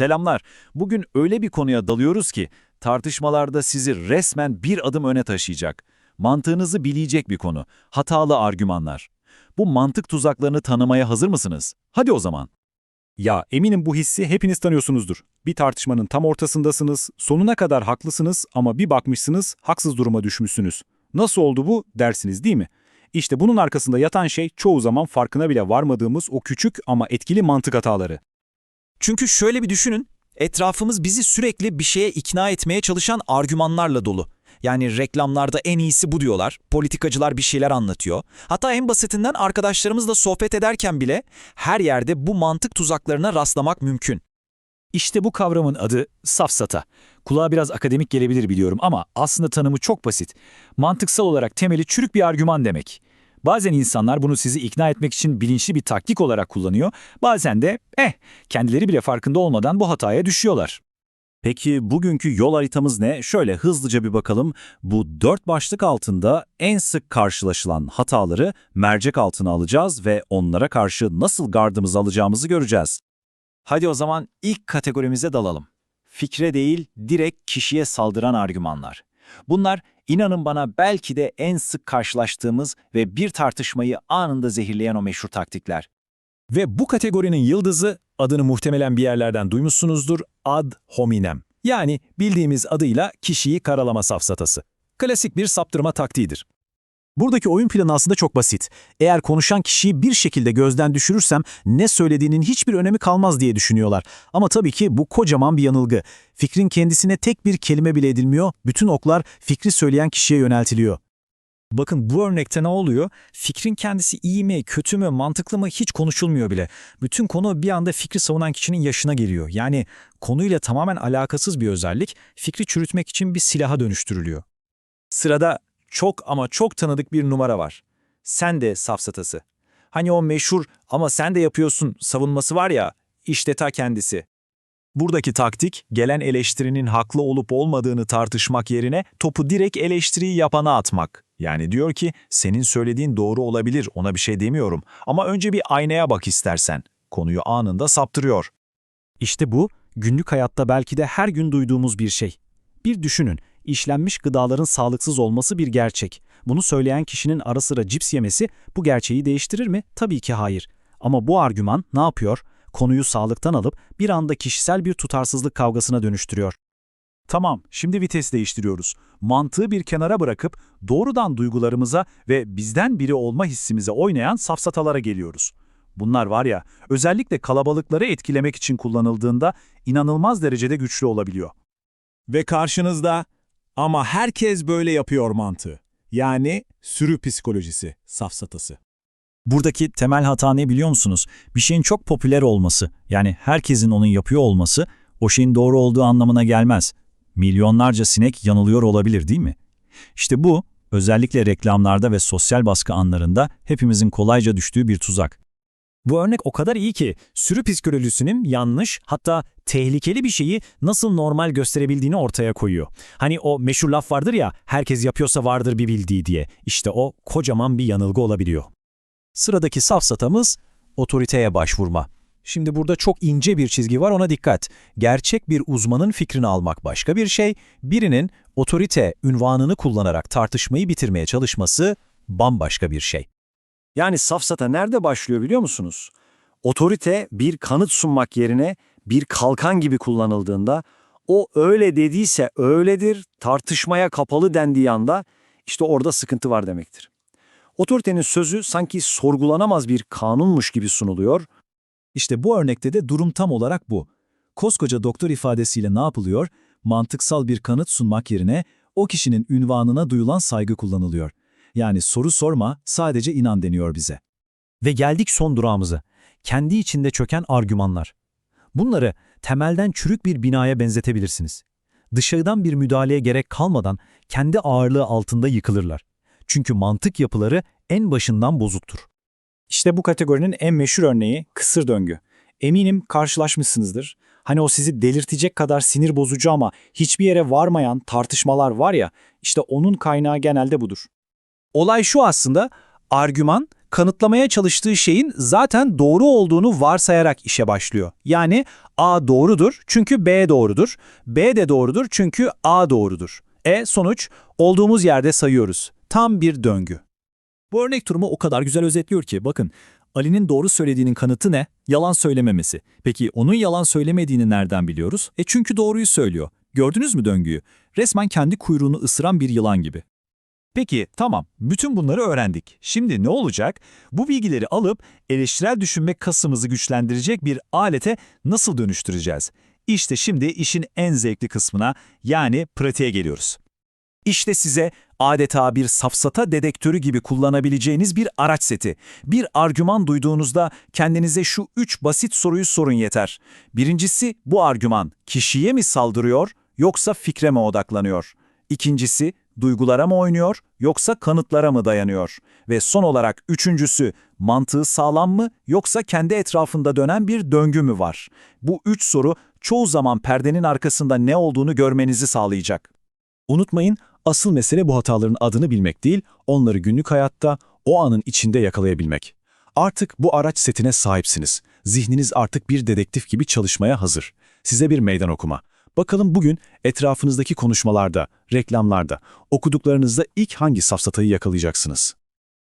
Selamlar. Bugün öyle bir konuya dalıyoruz ki tartışmalarda sizi resmen bir adım öne taşıyacak. Mantığınızı bileyecek bir konu. Hatalı argümanlar. Bu mantık tuzaklarını tanımaya hazır mısınız? Hadi o zaman. Ya eminim bu hissi hepiniz tanıyorsunuzdur. Bir tartışmanın tam ortasındasınız, sonuna kadar haklısınız ama bir bakmışsınız haksız duruma düşmüşsünüz. Nasıl oldu bu dersiniz değil mi? İşte bunun arkasında yatan şey çoğu zaman farkına bile varmadığımız o küçük ama etkili mantık hataları. Çünkü şöyle bir düşünün, etrafımız bizi sürekli bir şeye ikna etmeye çalışan argümanlarla dolu. Yani reklamlarda en iyisi bu diyorlar, politikacılar bir şeyler anlatıyor. Hatta en basitinden arkadaşlarımızla sohbet ederken bile her yerde bu mantık tuzaklarına rastlamak mümkün. İşte bu kavramın adı safsata. Kulağa biraz akademik gelebilir biliyorum ama aslında tanımı çok basit. Mantıksal olarak temeli çürük bir argüman demek. Bazen insanlar bunu sizi ikna etmek için bilinçli bir taktik olarak kullanıyor, bazen de eh kendileri bile farkında olmadan bu hataya düşüyorlar. Peki bugünkü yol haritamız ne? Şöyle hızlıca bir bakalım. Bu dört başlık altında en sık karşılaşılan hataları mercek altına alacağız ve onlara karşı nasıl gardımızı alacağımızı göreceğiz. Hadi o zaman ilk kategorimize dalalım. Fikre değil, direkt kişiye saldıran argümanlar. Bunlar inanın bana belki de en sık karşılaştığımız ve bir tartışmayı anında zehirleyen o meşhur taktikler. Ve bu kategorinin yıldızı adını muhtemelen bir yerlerden duymuşsunuzdur ad hominem. Yani bildiğimiz adıyla kişiyi karalama safsatası. Klasik bir saptırma taktiğidir. Buradaki oyun planı aslında çok basit. Eğer konuşan kişiyi bir şekilde gözden düşürürsem ne söylediğinin hiçbir önemi kalmaz diye düşünüyorlar. Ama tabii ki bu kocaman bir yanılgı. Fikrin kendisine tek bir kelime bile edilmiyor, bütün oklar fikri söyleyen kişiye yöneltiliyor. Bakın bu örnekte ne oluyor? Fikrin kendisi iyi mi, kötü mü, mantıklı mı hiç konuşulmuyor bile. Bütün konu bir anda fikri savunan kişinin yaşına geliyor. Yani konuyla tamamen alakasız bir özellik fikri çürütmek için bir silaha dönüştürülüyor. Sırada çok ama çok tanıdık bir numara var. Sen de safsatası. Hani o meşhur ama sen de yapıyorsun savunması var ya, işte ta kendisi. Buradaki taktik, gelen eleştirinin haklı olup olmadığını tartışmak yerine topu direkt eleştiriyi yapana atmak. Yani diyor ki, senin söylediğin doğru olabilir, ona bir şey demiyorum. Ama önce bir aynaya bak istersen. Konuyu anında saptırıyor. İşte bu, günlük hayatta belki de her gün duyduğumuz bir şey. Bir düşünün, işlenmiş gıdaların sağlıksız olması bir gerçek. Bunu söyleyen kişinin ara sıra cips yemesi bu gerçeği değiştirir mi? Tabii ki hayır. Ama bu argüman ne yapıyor? Konuyu sağlıktan alıp bir anda kişisel bir tutarsızlık kavgasına dönüştürüyor. Tamam, şimdi vites değiştiriyoruz. Mantığı bir kenara bırakıp doğrudan duygularımıza ve bizden biri olma hissimize oynayan safsatalara geliyoruz. Bunlar var ya, özellikle kalabalıkları etkilemek için kullanıldığında inanılmaz derecede güçlü olabiliyor. Ve karşınızda ama herkes böyle yapıyor mantığı. Yani sürü psikolojisi, safsatası. Buradaki temel hata ne biliyor musunuz? Bir şeyin çok popüler olması, yani herkesin onu yapıyor olması, o şeyin doğru olduğu anlamına gelmez. Milyonlarca sinek yanılıyor olabilir değil mi? İşte bu, özellikle reklamlarda ve sosyal baskı anlarında hepimizin kolayca düştüğü bir tuzak. Bu örnek o kadar iyi ki sürü psikolojisinin yanlış hatta tehlikeli bir şeyi nasıl normal gösterebildiğini ortaya koyuyor. Hani o meşhur laf vardır ya herkes yapıyorsa vardır bir bildiği diye. İşte o kocaman bir yanılgı olabiliyor. Sıradaki safsatamız otoriteye başvurma. Şimdi burada çok ince bir çizgi var ona dikkat. Gerçek bir uzmanın fikrini almak başka bir şey, birinin otorite ünvanını kullanarak tartışmayı bitirmeye çalışması bambaşka bir şey. Yani safsata nerede başlıyor biliyor musunuz? Otorite bir kanıt sunmak yerine bir kalkan gibi kullanıldığında, o öyle dediyse öyledir, tartışmaya kapalı dendiği anda işte orada sıkıntı var demektir. Otoritenin sözü sanki sorgulanamaz bir kanunmuş gibi sunuluyor. İşte bu örnekte de durum tam olarak bu. Koskoca doktor ifadesiyle ne yapılıyor? Mantıksal bir kanıt sunmak yerine o kişinin ünvanına duyulan saygı kullanılıyor. Yani soru sorma, sadece inan deniyor bize. Ve geldik son durağımıza. Kendi içinde çöken argümanlar. Bunları temelden çürük bir binaya benzetebilirsiniz. Dışarıdan bir müdahaleye gerek kalmadan kendi ağırlığı altında yıkılırlar. Çünkü mantık yapıları en başından bozuktur. İşte bu kategorinin en meşhur örneği kısır döngü. Eminim karşılaşmışsınızdır. Hani o sizi delirtecek kadar sinir bozucu ama hiçbir yere varmayan tartışmalar var ya, işte onun kaynağı genelde budur. Olay şu aslında, argüman kanıtlamaya çalıştığı şeyin zaten doğru olduğunu varsayarak işe başlıyor. Yani A doğrudur çünkü B doğrudur, B de doğrudur çünkü A doğrudur. E sonuç olduğumuz yerde sayıyoruz. Tam bir döngü. Bu örnek durumu o kadar güzel özetliyor ki bakın Ali'nin doğru söylediğinin kanıtı ne? Yalan söylememesi. Peki onun yalan söylemediğini nereden biliyoruz? E çünkü doğruyu söylüyor. Gördünüz mü döngüyü? Resmen kendi kuyruğunu ısıran bir yılan gibi. Peki tamam bütün bunları öğrendik. Şimdi ne olacak? Bu bilgileri alıp eleştirel düşünme kasımızı güçlendirecek bir alete nasıl dönüştüreceğiz? İşte şimdi işin en zevkli kısmına yani pratiğe geliyoruz. İşte size adeta bir safsata dedektörü gibi kullanabileceğiniz bir araç seti. Bir argüman duyduğunuzda kendinize şu üç basit soruyu sorun yeter. Birincisi bu argüman kişiye mi saldırıyor yoksa fikre mi odaklanıyor? İkincisi duygulara mı oynuyor yoksa kanıtlara mı dayanıyor? Ve son olarak üçüncüsü mantığı sağlam mı yoksa kendi etrafında dönen bir döngü mü var? Bu üç soru çoğu zaman perdenin arkasında ne olduğunu görmenizi sağlayacak. Unutmayın, asıl mesele bu hataların adını bilmek değil, onları günlük hayatta, o anın içinde yakalayabilmek. Artık bu araç setine sahipsiniz. Zihniniz artık bir dedektif gibi çalışmaya hazır. Size bir meydan okuma. Bakalım bugün etrafınızdaki konuşmalarda, reklamlarda, okuduklarınızda ilk hangi safsatayı yakalayacaksınız?